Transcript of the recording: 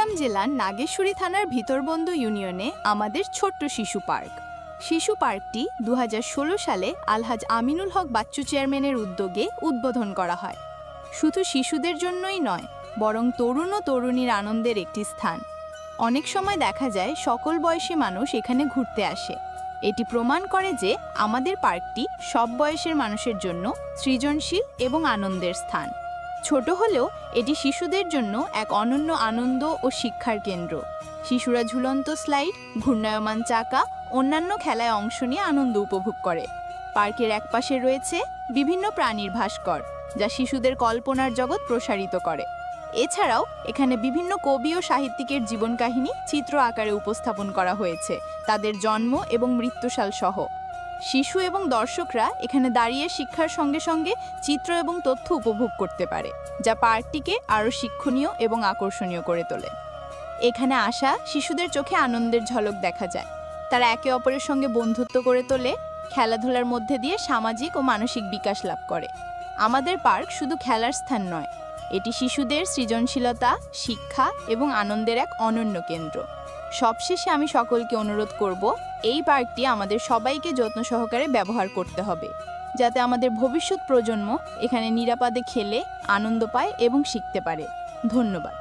কুড়িগ্রাম জেলার নাগেশ্বরী থানার ভিতরবন্দু ইউনিয়নে আমাদের ছোট্ট শিশু পার্ক। শিশু পার্কটি দু হাজার ষোলো সালে আলহাজ আমিনুল হক বাচ্চু চেয়ারম্যানের উদ্যোগে উদ্বোধন করা হয়। শুধু শিশুদের জন্যই নয়, বরং তরুণ ও তরুণীর আনন্দের একটি স্থান। অনেক সময় দেখা যায় সকল বয়সী মানুষ এখানে ঘুরতে আসে। এটি প্রমাণ করে যে আমাদের পার্কটি সব বয়সের মানুষের জন্য সৃজনশীল এবং আনন্দের স্থান। ছোট হলেও এটি শিশুদের জন্য এক অনন্য আনন্দ ও শিক্ষার কেন্দ্র। শিশুরা ঝুলন্ত স্লাইড, ঘূর্ণায়মান চাকা, অন্যান্য খেলায় অংশ নিয়ে আনন্দ উপভোগ করে। পার্কের একপাশে রয়েছে বিভিন্ন প্রাণীর ভাস্কর, যা শিশুদের কল্পনার জগৎ প্রসারিত করে। এছাড়াও এখানে বিভিন্ন কবি ও সাহিত্যিকের জীবন কাহিনী চিত্র আকারে উপস্থাপন করা হয়েছে, তাদের জন্ম এবং মৃত্যুশাল সহ। শিশু এবং দর্শকরা এখানে দাঁড়িয়ে শিক্ষার সঙ্গে সঙ্গে চিত্র এবং তথ্য উপভোগ করতে পারে, যা পার্কটিকে আরও শিক্ষণীয় এবং আকর্ষণীয় করে তোলে। এখানে আসা শিশুদের চোখে আনন্দের ঝলক দেখা যায়। তারা একে অপরের সঙ্গে বন্ধুত্ব করে তোলে, খেলাধুলার মধ্যে দিয়ে সামাজিক ও মানসিক বিকাশ লাভ করে। আমাদের পার্ক শুধু খেলার স্থান নয়, এটি শিশুদের সৃজনশীলতা, শিক্ষা এবং আনন্দের এক অনন্য কেন্দ্র। সবশেষে আমি সকলকে অনুরোধ করব, এই পার্কটি আমাদের সবাইকে যত্ন সহকারে ব্যবহার করতে হবে, যাতে আমাদের ভবিষ্যৎ প্রজন্ম এখানে নিরাপদে খেলে, আনন্দ পায় এবং শিখতে পারে। ধন্যবাদ।